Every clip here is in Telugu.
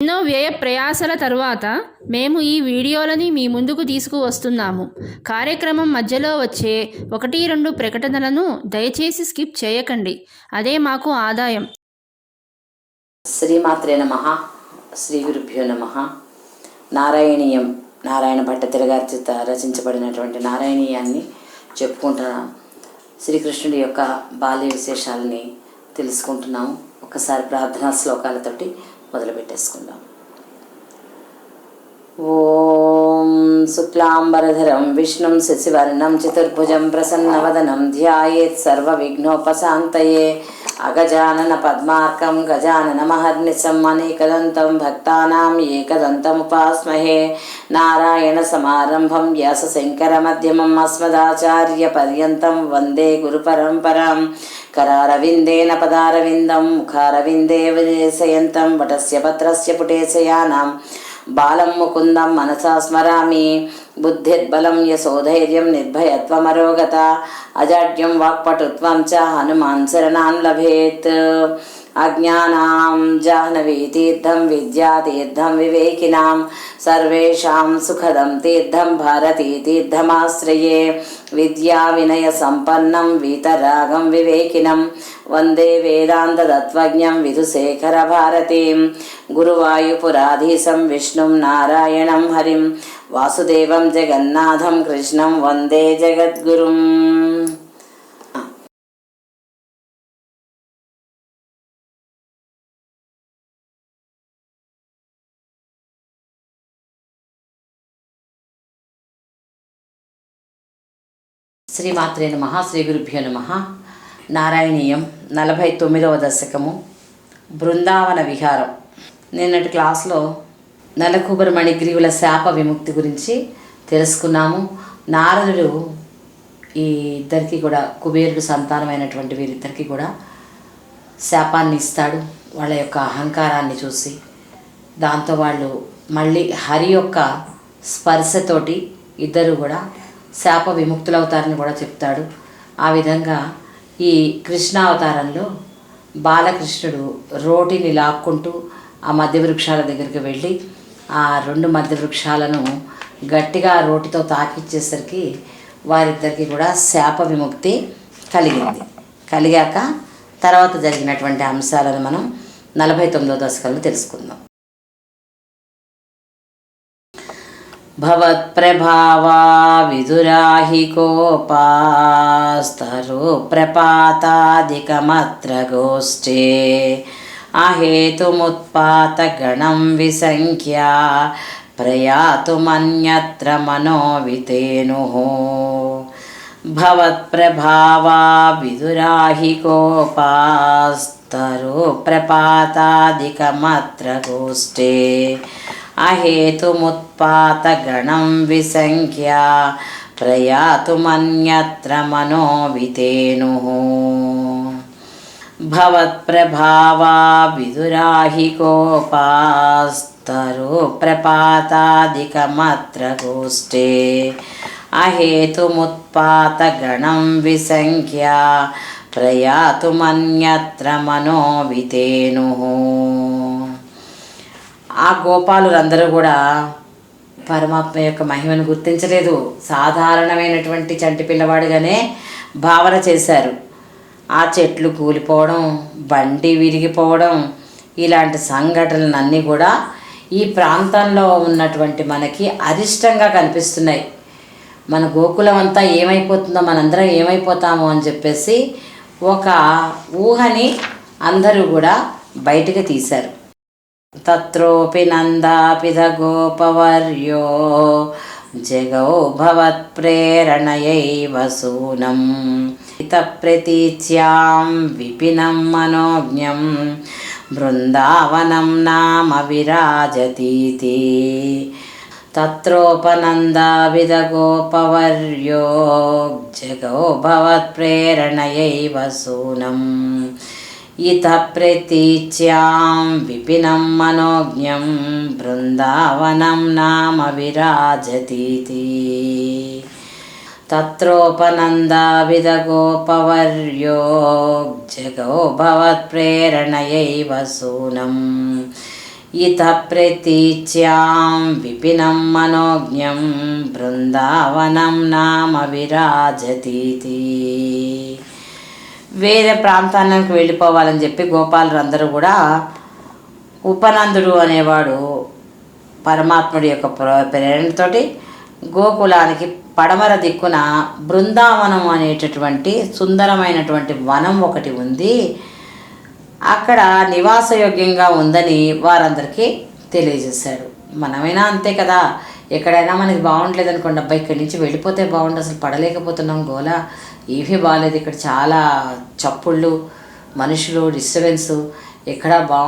ఎన్నో వ్యయ ప్రయాసల తర్వాత మేము ఈ వీడియోలని మీ ముందుకు తీసుకువస్తున్నాము. కార్యక్రమం మధ్యలో వచ్చే ఒకటి రెండు ప్రకటనలను దయచేసి స్కిప్ చేయకండి. అదే మాకు ఆదాయం. శ్రీమాత్రే నమ. శ్రీ గురుభ్యో నమ. నారాయణీయం నారాయణ భట్టతిర గారి చేత రచించబడినటువంటి నారాయణీయాన్ని చెప్పుకుంటున్నాం. శ్రీకృష్ణుడి యొక్క బాల్య విశేషాలని తెలుసుకుంటున్నాము ఒకసారి ప్రార్థనా శ్లోకాలతోటి మొదలు పెట్టేసుకుందాం ఓ శుక్లాంబరధరం విష్ణుం శశివర్ణం చతుర్భుజం ప్రసన్నవదనం ధ్యాయేత్ సర్వవిఘ్నోపశాంతయే అగజానన పద్మార్కం గజానన మహర్నిశం అనేకదంతం భక్తానాం ఏకదంతముపాస్మహే నారాయణ సమారంభం వ్యాస శంకర మధ్యమం అస్మదాచార్య పర్యంతం వందే గురు పరంపరాం करारविन्देन पदारविन्दं मुखारविन्दे विनिशयन्तं वटस्य पत्रस्य पुटेशयानां బాలం ముకుందం మనసా స్మరామి. బుద్ధిర్బలం యశోధైర్యం నిర్భయత్వమరోగత. అజాడ్యం వాక్పటుత్వం చ హనుమాన్ శరణాన్ లభేత్. అజ్ఞానాం జాహ్నవీతీర్థం విద్యాతీర్థం వివేకినాం సర్వేషాం సుఖదం తీర్థం భారతీతీర్థమాశ్రయే విద్యా వినయ సంపన్నం వీతరాగం వివేకినం వందే వేదాంతతత్వజ్ఞం విధుశేఖర భారతీం గురువాయుపురాధీశం విష్ణుం నారాయణం హరిం వాసుదేవం జగన్నాథం కృష్ణం వందే జగద్గురుం శ్రీమాత్రే నమ శ్రీ గురుభ్యో నమ. నారాయణీయం నలభై తొమ్మిదవ దశకము బృందావన విహారం. నిన్నటి క్లాస్లో నలకూబర మణిగ్రీవుల శాప విముక్తి గురించి తెలుసుకున్నాము. నారదుడు ఈ ఇద్దరికి కూడా కుబేరుడు సంతానమైనటువంటి వీరిద్దరికి కూడా శాపాన్ని ఇస్తాడు. వాళ్ళ యొక్క అహంకారాన్ని చూసి దాంతో వాళ్ళు మళ్ళీ హరి యొక్క స్పర్శతోటి ఇద్దరు కూడా శాప విముక్తులవుతారని కూడా చెప్తాడు. ఆ విధంగా ఈ కృష్ణావతారంలో బాలకృష్ణుడు రోటిని లాక్కుంటూ ఆ మధ్య వృక్షాల దగ్గరికి వెళ్ళి ఆ రెండు మధ్య వృక్షాలను గట్టిగా రోటితో తాకిచ్చేసరికి వారిద్దరికి కూడా శాప విముక్తి కలిగింది. కలిగాక తర్వాత జరిగినటువంటి అంశాలను మనం నలభై తొమ్మిదో దశకంలో తెలుసుకుందాం. भवत्प्रभावा विदुराहिकोपास्तरु प्रपातादिकमत्रगोष्ठे अहेतुमुत्पातगणं विसङ्ख्या प्रयातुमन्यत्र मनोवितेनुः भवत्प्रभावा विदुराहि कोपास्तरु प्रपातादिकमत्रगोष्ठे अहेतुमुत्पातगणं विसङ्ख्या प्रयातुमन्यत्र मनोभिधेनुः भवत्प्रभावाविदुराहि गोपास्तरु प्रपातादिकमत्र गोष्ठे। अहेतुमुत्पातगणं विसङ्ख्या प्रयातुमन्यत्र मनोवितेनुः। ఆ గోపాలులందరూ కూడా పరమాత్మ యొక్క మహిమను గుర్తించలేదు. సాధారణమైనటువంటి చంటి పిల్లవాడిగానే భావన చేశారు. ఆ చెట్లు కూలిపోవడం బండి విరిగిపోవడం ఇలాంటి సంఘటనలన్నీ కూడా ఈ ప్రాంతంలో ఉన్నటువంటి మనకి అరిష్టంగా కనిపిస్తున్నాయి. మన గోకులం అంతా ఏమైపోతుందో మనందరం ఏమైపోతామో అని చెప్పేసి ఒక ఊహని అందరూ కూడా బయటకు తీశారు. तत्रोऽपि नन्दापिधगोपवर्यो जगौ भवत्प्रेरणयैव सूनम्। इतः विपिनं मनोज्ञं बृन्दावनं नाम विराजतीति। तत्रोपनन्दाविदगोपवर्यो जगो भवत्प्रेरणयैव सूनम्। इतः प्रतीच्यां विपिनं मनोज्ञं बृन्दावनं नाम विराजतीति। तत्रोपनन्दाविदगोपवर्यो जगो भवत्प्रेरणयैव सूनम् इतः प्रतीच्यां विपिनं मनोज्ञं बृन्दावनं नाम विराजतीति। వేరే ప్రాంతానికి వెళ్ళిపోవాలని చెప్పి గోపాలురందరూ కూడా ఉపనందుడు అనేవాడు పరమాత్ముడి యొక్క ప్ర- ప్రేరణతోటి గోకులానికి పడమర దిక్కున బృందావనం అనేటటువంటి సుందరమైనటువంటి వనం ఒకటి ఉంది. అక్కడ నివాసయోగ్యంగా ఉందని వారందరికీ తెలియజేశాడు. మనమైనా అంతే కదా ఎక్కడైనా మనకి బాగుండలేదు అనుకోండి అబ్బాయి ఇక్కడి నుంచి వెళ్ళిపోతే బాగుండు అసలు పడలేకపోతున్నాం గోల. ఏమీ బాగాలేదు ఇక్కడ చాలా చప్పుళ్ళు మనుషులు డిస్టర్బెన్స్ ఎక్కడ బా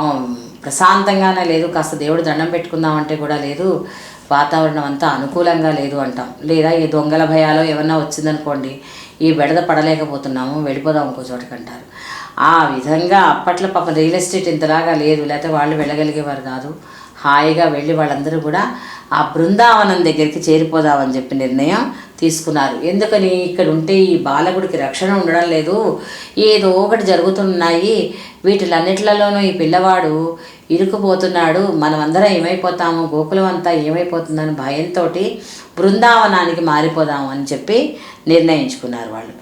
ప్రశాంతంగానే లేదు. కాస్త దేవుడు దండం పెట్టుకుందామంటే కూడా లేదు. వాతావరణం అంతా అనుకూలంగా లేదు అంటాం. లేదా ఈ దొంగల భయాలు ఏమన్నా వచ్చిందనుకోండి ఈ బెడద పడలేకపోతున్నాము వెళ్ళిపోదాం ఇంకో చోటకంటారు ఆ విధంగా అప్పట్లో పాప రియల్ ఎస్టేట్ ఇంతలాగా లేదు. లేకపోతే వాళ్ళు వెళ్ళగలిగేవారు కాదు. హాయిగా వెళ్ళి వాళ్ళందరూ కూడా ఆ బృందావనం దగ్గరికి చేరిపోదామని చెప్పి నిర్ణయం తీసుకున్నారు. ఎందుకని? ఇక్కడ ఉంటే ఈ బాలకుడికి రక్షణ ఉండడం లేదు. ఏదో ఒకటి జరుగుతున్నాయి. వీటిలన్నిట్లలోనూ ఈ పిల్లవాడు ఇరుకుపోతున్నాడు మనమందరం ఏమైపోతాము? గోకులం అంతా ఏమైపోతుందని భయంతో బృందావనానికి మారిపోదాము అని చెప్పి నిర్ణయించుకున్నారు వాళ్ళు.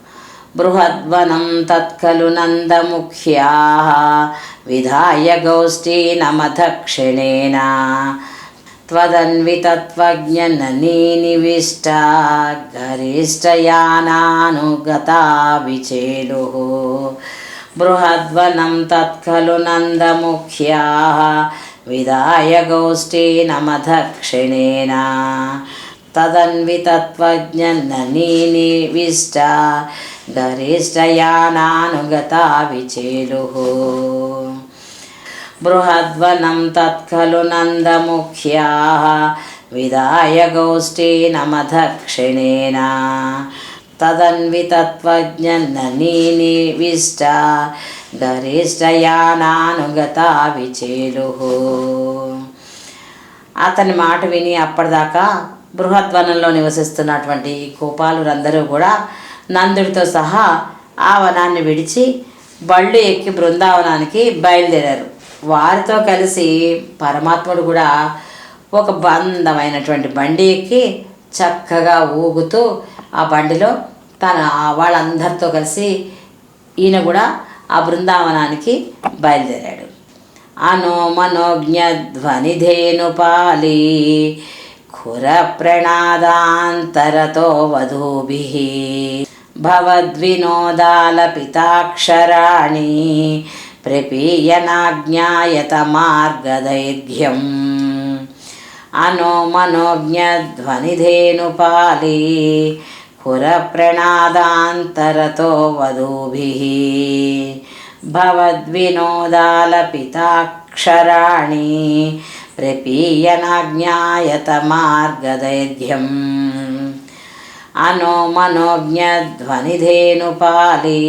बृहद्वनं तत्खलु नन्दमुख्याः विधाय गोष्ठीनमथक्षिणेन त्वदन्वितत्वज्ञननीनिविष्टा गरिष्ठयानानुगता विचेलुः बृहद्वनं तत्खलु नन्दमुख्याः विधाय गोष्ठीनमथक्षिणेन तदन्वितत्वज्ञननीनिविष्टा गरिष्ठयानानुगता विचेलुः बृहद्वनं तत्खलु नन्दमुख्याः विदाय गोष्ठीनमधक्षिणेन तदन्वितत्वज्ञननी निविष्टा गरिष्ठयानानुगता విచేలుః అతని మాట విని అప్పటిదాకా బృహద్వనంలో నివసిస్తున్నటువంటి ఈ గోపాలురందరూ కూడా నందుడితో సహా ఆ వనాన్ని విడిచి బళ్ళు ఎక్కి బృందావనానికి బయలుదేరారు. వారితో కలిసి పరమాత్ముడు కూడా ఒక బంధమైనటువంటి బండి ఎక్కి చక్కగా ఊగుతూ ఆ బండిలో తన వాళ్ళందరితో కలిసి ఈయన కూడా ఆ బృందావనానికి బయలుదేరాడు. అనో మనోజ్ఞ ధ్వనిధేనుపాలి ఖుర ప్రణాదాంతరతో వధూభి. भवद्विनोदालपिताक्षराणि प्रपीयनाज्ञायतमार्गदैर्घ्यम्। अनो मनोज्ञध्वनिधेनुपाली कुरप्रणादान्तरतो वधूभिः। भवद्विनोदालपिताक्षराणि प्रपीयनाज्ञायतमार्गदैर्घ्यम्। అనో మనోజ్ఞధ్వనిధేనుపాలి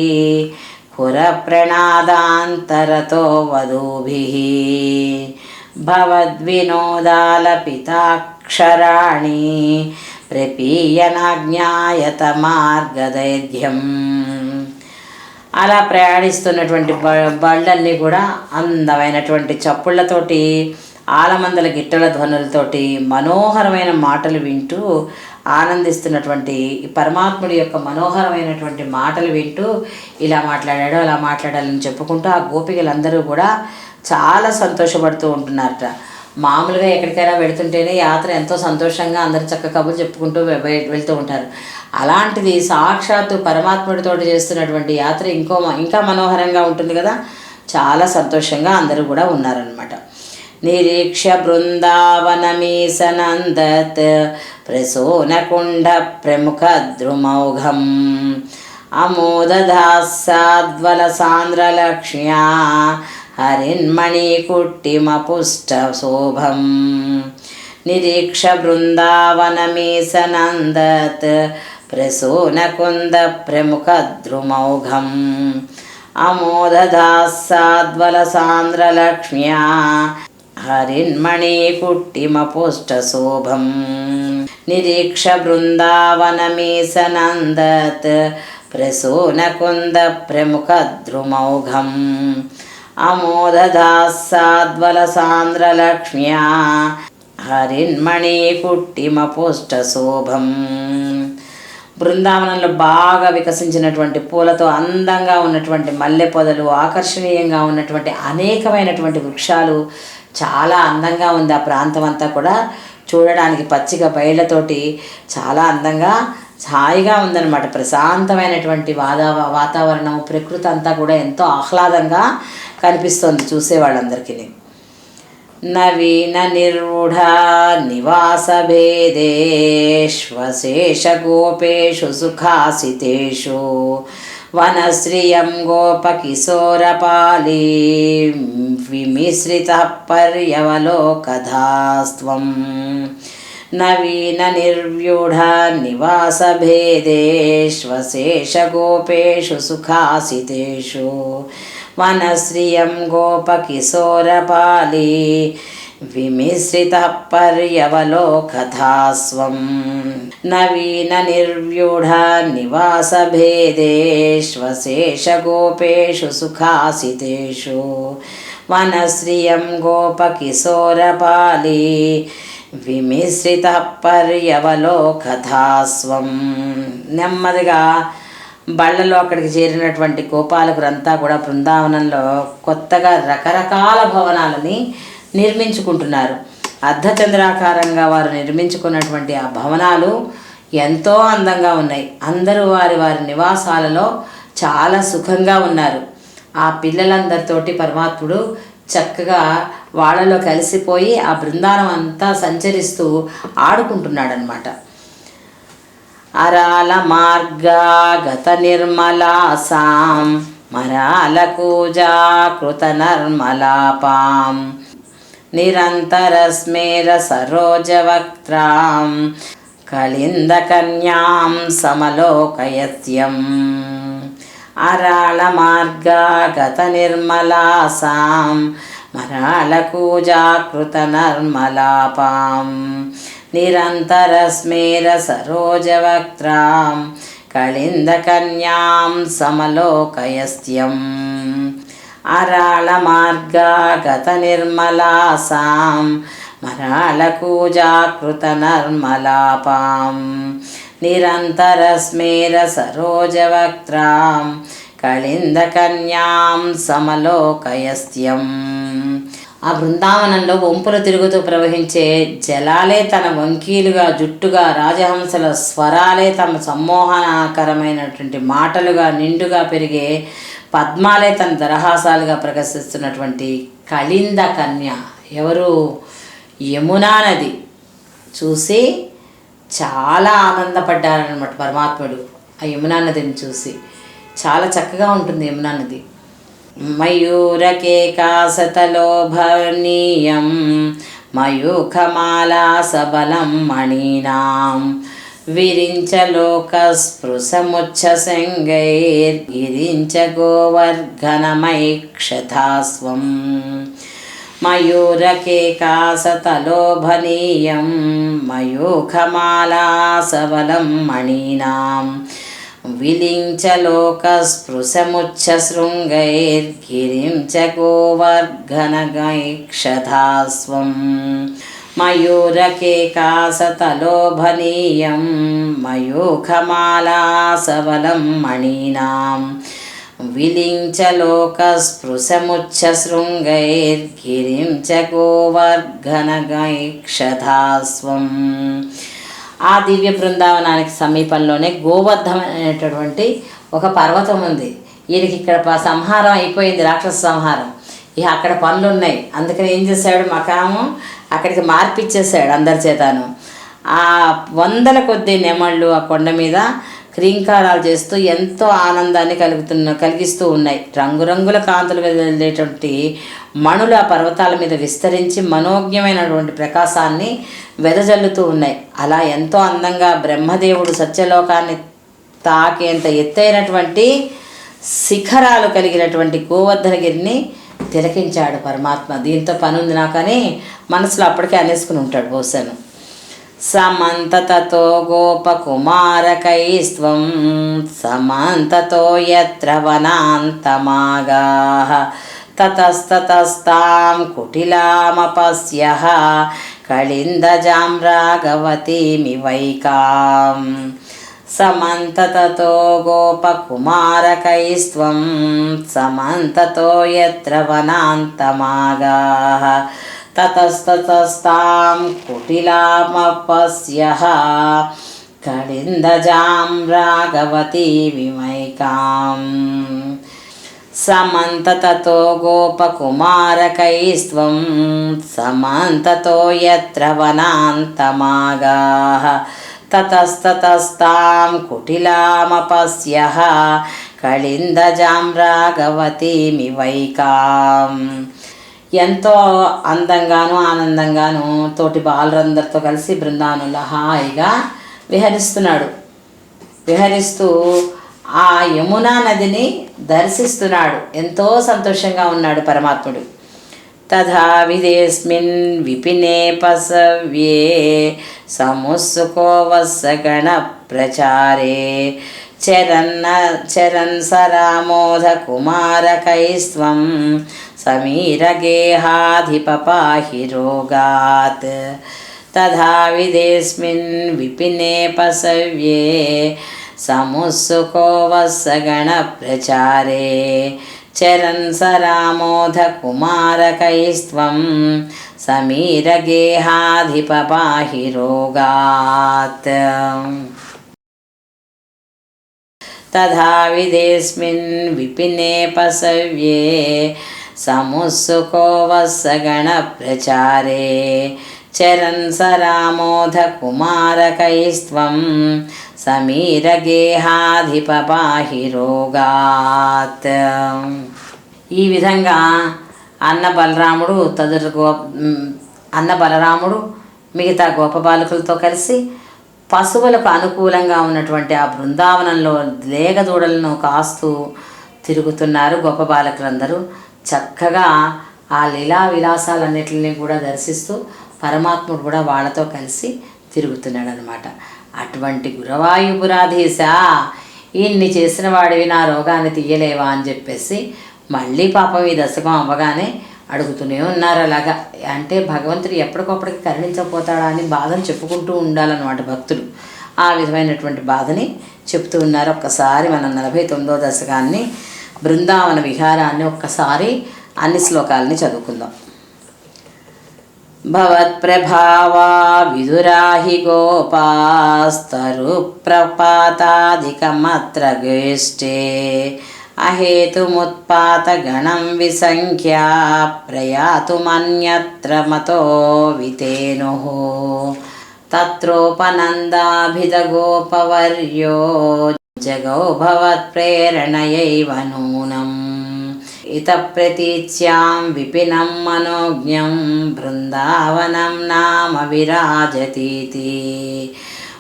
ఖురప్రణాదాంతరతో వధూభిः భవద్వినోదాలపితాక్షరాణి ప్రపీయనాజ్ఞాయత మార్గదైర్ఘ్యం అలా ప్రయాణిస్తున్నటువంటి బ బళ్ళన్నీ కూడా అందమైనటువంటి చప్పుళ్ళతోటి ఆలమందల గిట్టల ధ్వనులతోటి మనోహరమైన మాటలు వింటూ ఆనందిస్తున్నటువంటి ఈ పరమాత్ముడి యొక్క మనోహరమైనటువంటి మాటలు వింటూ ఇలా మాట్లాడాడు అలా మాట్లాడాలని చెప్పుకుంటూ ఆ గోపికలందరూ కూడా చాలా సంతోషపడుతూ ఉంటున్నారట. మామూలుగా ఎక్కడికైనా వెళుతుంటేనే యాత్ర ఎంతో సంతోషంగా అందరు చక్క కబుర్లు చెప్పుకుంటూ వె- వెళ్తూ ఉంటారు. అలాంటిది సాక్షాత్తు పరమాత్ముడితో చేస్తున్నటువంటి యాత్ర ఇంకో మ- ఇంకా మనోహరంగా ఉంటుంది కదా? చాలా సంతోషంగా అందరూ కూడా ఉన్నారనమాట నిరీక్ష బృందావనమీసనందత్ ప్రసూనకుండ ప్రముఖ ద్రుమౌఘం అమోదధాస్సాద్వల సాంద్రలక్ష్మ్యా హరిన్మణికుట్టిమపుష్ట శోభం నిరీక్ష బృందావనమీసనందత్ ప్రసూనకుంద ప్రముఖ ద్రుమౌఘం అమోదధాస్సాద్వల సాంద్రలక్ష్మ్యా హరిన్మణికుట్టిమపుష్టశోభం నిరీక్ష బృందావనమీసనందత్ ప్రసూనకుంద ప్రముఖ ద్రుమౌఘం. అమోదదాసాద్వలసాంద్రలక్ష్మ్యా హరిన్మణి కుట్టిమపుష్ట శోభం. బృందావనంలో బాగా వికసించినటువంటి పూలతో అందంగా ఉన్నటువంటి మల్లె పొదలు ఆకర్షణీయంగా ఉన్నటువంటి అనేకమైనటువంటి వృక్షాలు చాలా అందంగా ఉంది ఆ ప్రాంతం అంతా కూడా. చూడడానికి పచ్చిక బయళ్ళతోటి చాలా అందంగా హాయిగా ఉందన్నమాట. ప్రశాంతమైనటువంటి వాదా వాతావరణం ప్రకృతి అంతా కూడా ఎంతో ఆహ్లాదంగా కనిపిస్తుంది చూసేవాళ్ళందరికీ. నవీన నిర్వూఢ నివాస భేదేష్వశేషగోపేషు సుఖాసితేషు. వనశ్రియం గోపకిశోరపాలీ విమిశ్రిత పర్యవలోకధాస్త్వం నవీన నిర్వ్యూఢ నివాస భేదేష్వశేషగోపేషు సుఖాసితేషు వనశ్రియం గోపకిశోరపాలీ విమిశ్రిత పర్యవలోకథాస్వం నవీన నిర్వ్యూఢ నివాస భేదేష్వశేషగోపేషు సుఖాసితేషు వనశ్రియం గోపకిశోరపాలీ విమిశ్రిత పర్యవలోకథాస్వం నెమ్మదిగా బళ్ళలో అక్కడికి చేరినటువంటి గోపాలకులంతా కూడా బృందావనంలో కొత్తగా రకరకాల భవనాలని నిర్మించుకుంటున్నారు. అర్ధచంద్రాకారంగా వారు నిర్మించుకున్నటువంటి ఆ భవనాలు ఎంతో అందంగా ఉన్నాయి. అందరూ వారి వారి నివాసాలలో చాలా సుఖంగా ఉన్నారు. ఆ పిల్లలందరితోటి పరమాత్ముడు చక్కగా వాళ్ళలో కలిసిపోయి ఆ బృందానం అంతా సంచరిస్తూ ఆడుకుంటున్నాడనమాట అరాల మార్గాగత నిర్మలాసాం మరాల కూజా కృత నిరంతరస్మేర నర్మలాపాం నిరంతరస్మేర సరోజవక్త్రాం కళిందకన్యాం సమలోకయస్త్యం అరాళ మార్గాగత నిర్మలాసాం మరాళకూజాకృత నర్మలాపాం నిరంతరస్మేర సరోజవక్త్రాం కళిందకన్యాం సమలోకయస్త్యం. ఆ బృందావనంలో వంపులు తిరుగుతూ ప్రవహించే జలాలే తన వంకీలుగా జుట్టుగా రాజహంసల స్వరాలే తమ సమ్మోహనకరమైనటువంటి మాటలుగా నిండుగా పెరిగే పద్మాలే తన దరహాసాలుగా ప్రకాశిస్తున్నటువంటి కళింద కన్య. ఎవరు? యమునా నది. చూసి చాలా ఆనందపడ్డారనమాట పరమాత్ముడు ఆ యమునా నదిని చూసి. చాలా చక్కగా ఉంటుంది యమునా నది. మయూరకేకాసతలోభనీయం మయూఖమాలా సబలం మణీనాం విరించలోకస్పృశముచ్చసంగైర్గిరించ గోవర్ఘనమైక్షథాస్వం మయూరకేకాసతలోభనీయం మయూఖమాలా సబలం మణీనాం. విలించలోకస్పృశముచ్చశృంగైర్గిరిం చ గోవర్ఘనగైక్షథాస్వం మయూరకేకాసతలోభనీయం మయూఖమాలాసవలం మణీనాం విలించలోకస్పృశముచ్చశృంగైర్గిరిం చ గోవర్ఘనగైక్షథాస్వం ఆ దివ్య బృందావనానికి సమీపంలోనే గోవర్ధం అనేటటువంటి ఒక పర్వతం ఉంది. ఈయనకి ఇక్కడ సంహారం అయిపోయింది రాక్షస సంహారం. ఇక అక్కడ పనులు ఉన్నాయి అందుకని ఏం చేశాడు మకాము అక్కడికి మార్పిచ్చేసాడు అందరి చేతను. ఆ వందల కొద్ది నెమళ్ళు ఆ కొండ మీద క్రీంకారాలు చేస్తూ ఎంతో ఆనందాన్ని కలుగుతున్న కలిగిస్తూ ఉన్నాయి. రంగురంగుల కాంతులు వెళ్ళేటువంటి మణులు ఆ పర్వతాల మీద విస్తరించి మనోజ్ఞమైనటువంటి ప్రకాశాన్ని వెదజల్లుతూ ఉన్నాయి. అలా ఎంతో అందంగా బ్రహ్మదేవుడు సత్యలోకాన్ని తాకేంత ఎత్తైనటువంటి శిఖరాలు కలిగినటువంటి గోవర్ధనగిరిని తిలకించాడు పరమాత్మ. దీంతో పనుంది నాకని మనసులో అప్పటికే అనేసుకుని ఉంటాడు బోసను. సమంతతతో గోప కుమారకైస్వం సమంతతో ఎత్ర వనాంతమాగా తతస్తతస్తాం కుటిలామపస్య కళిందజాం రాగవతీమివైకాం समन्तततो गोपकुमारकैस्त्वं समन्ततो यत्र वनान्तमागाः ततस्ततस्तां कुटिलामपस्यः कलिन्दजां राघवतीमिवैकाम् समन्तततो गोपकुमारकैस्त्वं समन्ततो यत्र वनान्तमागाः ततस्ततस्तां कुटिलामपस्यः कलिन्दजां రాఘవతీమివైకాం ఎంతో అందంగాను ఆనందంగాను తోటి బాలురందరితో కలిసి బృందావనంలో హాయిగా విహరిస్తున్నాడు విహరిస్తూ ఆ యమునా నదిని దర్శిస్తున్నాడు ఎంతో సంతోషంగా ఉన్నాడు పరమాత్ముడు తథా విదేస్మిన్ విపినే పసవ్యే సముత్సుకో వత్సగణ ప్రచారే చరన్న చరన్ సరామోధ కుమారకైస్త్వం సమీరగేహాధిపపాహి రోగాత్ తథా విదేస్మిన్ విపినే పసవ్యే సముత్సుకో चरन् स रामोधकुमारकैस्त्वं चरंसरामोदकुमारकैस्त्वं समीरगेहाधिपबाहिरोगात् तथाविधेस्मिन् विपिने पसव्ये समुत्सुको वसगणप्रचारे పసవ్యే రామోధ వత్సగణ ప్రచారే చరన్ సమీరగేహాధిపపాహి రోగాత్ ఈ విధంగా అన్న బలరాముడు తదురు గో అన్న బలరాముడు మిగతా గోపబాలకులతో కలిసి పశువులకు అనుకూలంగా ఉన్నటువంటి ఆ బృందావనంలో లేగదూడలను కాస్తూ తిరుగుతున్నారు గొప్ప బాలకులందరూ. చక్కగా ఆ లీలా విలాసాలన్నిటిని కూడా దర్శిస్తూ పరమాత్ముడు కూడా వాళ్ళతో కలిసి తిరుగుతున్నాడు అనమాట అటువంటి గురవాయుపురాధీశ ఇన్ని చేసిన వాడివి నా రోగాన్ని తీయలేవా అని చెప్పేసి మళ్ళీ పాపం ఈ దశకం అవ్వగానే అడుగుతూనే ఉన్నారు అలాగా. అంటే భగవంతుడు ఎప్పటికప్పటికి కరుణించకపోతాడా అని బాధను చెప్పుకుంటూ ఉండాలన్నమాట భక్తులు. ఆ విధమైనటువంటి బాధని చెప్తూ ఉన్నారు. ఒక్కసారి మన నలభై తొమ్మిదో దశకాన్ని బృందావన విహారాన్ని ఒక్కసారి అన్ని శ్లోకాలని చదువుకుందాం. भवत्प्रभावा विदुराहि गोपास्तरुप्रपातादिकमत्र गेष्टे। अहेतुमुत्पातगणं विसङ्ख्या प्रयातुमन्यत्र मतो वितेनुः। तत्रोपनन्दाभिदगोपवर्यो जगौ भवत्प्रेरणयैव नूनम्। इतः प्रतीच्यां विपिनं मनोज्ञं बृन्दावनं नाम विराजतीति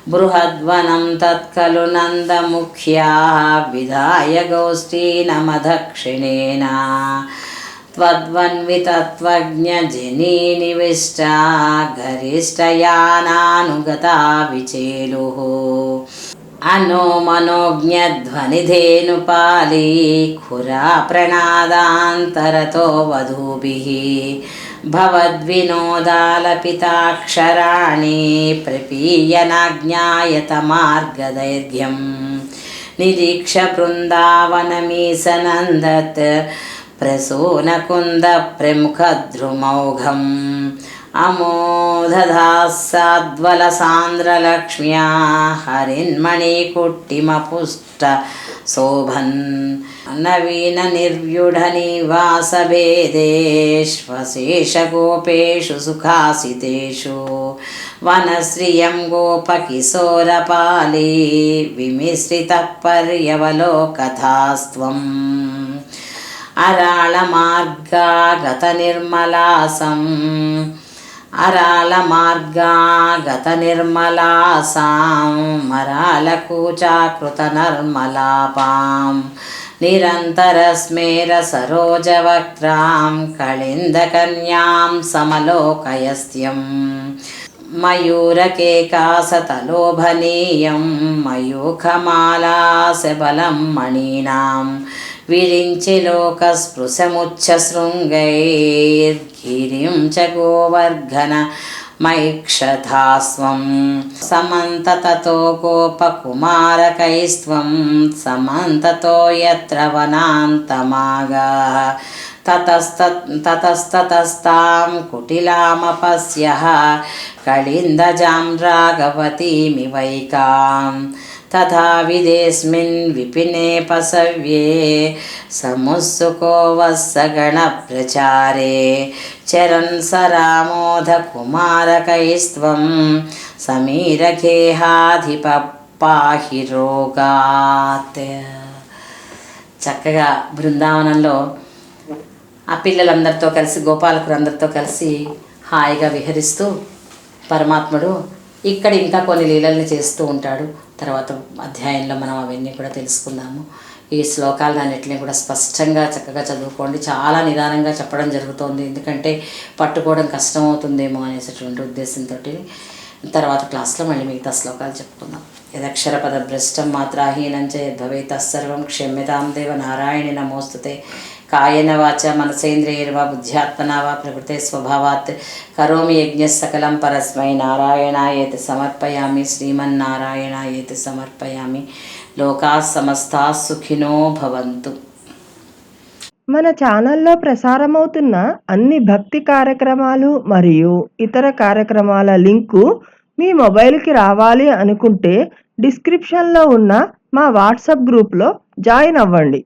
बृहद्वनं तत्खलु नन्दमुख्याः विधाय गोष्ठीनमदक्षिणेन त्वद्वन्वितत्वज्ञजनीनिविष्टा गरिष्ठयानानुगता विचेलुः अनो मनोज्ञध्वनिधेनुपाली खुरा प्रणादान्तरतो वधूभिः। भवद्विनोदालपिताक्षराणि प्रपीयनाज्ञायतमार्गदैर्घ्यम्। निरीक्ष बृन्दावनमीसनन्दत् प्रसूनकुन्दप्रमुखद्रुमौघम् अमोदधास्साद्वलसान्द्रलक्ष्म्या हरिन्मणिकुट्टिमपुष्ट शोभन् नवीननिर्व्युढनिवासभेदेष्वशेषगोपेषु सुखासितेषु वनश्रियं गोपकिशोरपाली विमिश्रितः पर्यवलोकथास्त्वम् अराळमार्गागतनिर्मलासम् अरालमार्गागतनिर्मलासां मरालकूचाकृतनर्मलापां निरन्तरस्मेरसरोजवक्त्रां कलिन्दकन्यां समलोकयस्त्यम् मयूरकेकासतलोभनीयं मयूखमालासबलं मणीनां విరించి లోకస్పృశముచ్చశృంగైర్గిరిం చ గోవర్ధన మైక్షథాస్వం సమంతతతో గోపకుమారకైస్త్వం సమంతతో యత్ర వనాంతమాగా. తతస్తతస్తాం కుటిలామపస్య. కళిందజాం రాఘవతీమివైకాం తథా విదేస్మిన్ విపినే పసవ్యే సముత్సుకో వత్సగణ ప్రచారే. చరన్ స రామోధ కుమారకైస్త్వం పాహి రోగాత్. చక్కగా బృందావనంలో ఆ పిల్లలందరితో కలిసి గోపాలకులందరితో కలిసి హాయిగా విహరిస్తూ పరమాత్ముడు ఇక్కడ ఇంకా కొన్ని లీలల్ని చేస్తూ ఉంటాడు. తర్వాత అధ్యాయంలో మనం అవన్నీ కూడా తెలుసుకుందాము. ఈ శ్లోకాలన్నింటినీ కూడా స్పష్టంగా చక్కగా చదువుకోండి. చాలా నిదానంగా చెప్పడం జరుగుతోంది. ఎందుకంటే పట్టుకోవడం కష్టమవుతుందేమో అనేటటువంటి ఉద్దేశంతో తర్వాత క్లాస్లో మళ్ళీ మిగతా శ్లోకాలు చెప్పుకుందాం. యదక్షర పద భ్రష్టం మాత్రాహీనం చ యద్భవే తత్సర్వం క్షమ్యతాం దేవ నారాయణి నమోస్తుతే. కాయన వాచ మనసేంద్రియర్వా బుద్ధ్యాత్మనా వా ప్రకృతే స్వభావాత్. కరోమి యజ్ఞ సకలం పరస్మై నారాయణాయేతి సమర్పయామి. శ్రీమన్నారాయణాయేతి సమర్పయామి. లోకా సమస్తా సుఖినో భవంతు. మన ఛానల్లో ప్రసారమవుతున్న అన్ని భక్తి కార్యక్రమాలు మరియు ఇతర కార్యక్రమాల లింకు మీ మొబైల్కి రావాలి అనుకుంటే డిస్క్రిప్షన్లో ఉన్న మా వాట్సాప్ గ్రూప్లో జాయిన్ అవ్వండి.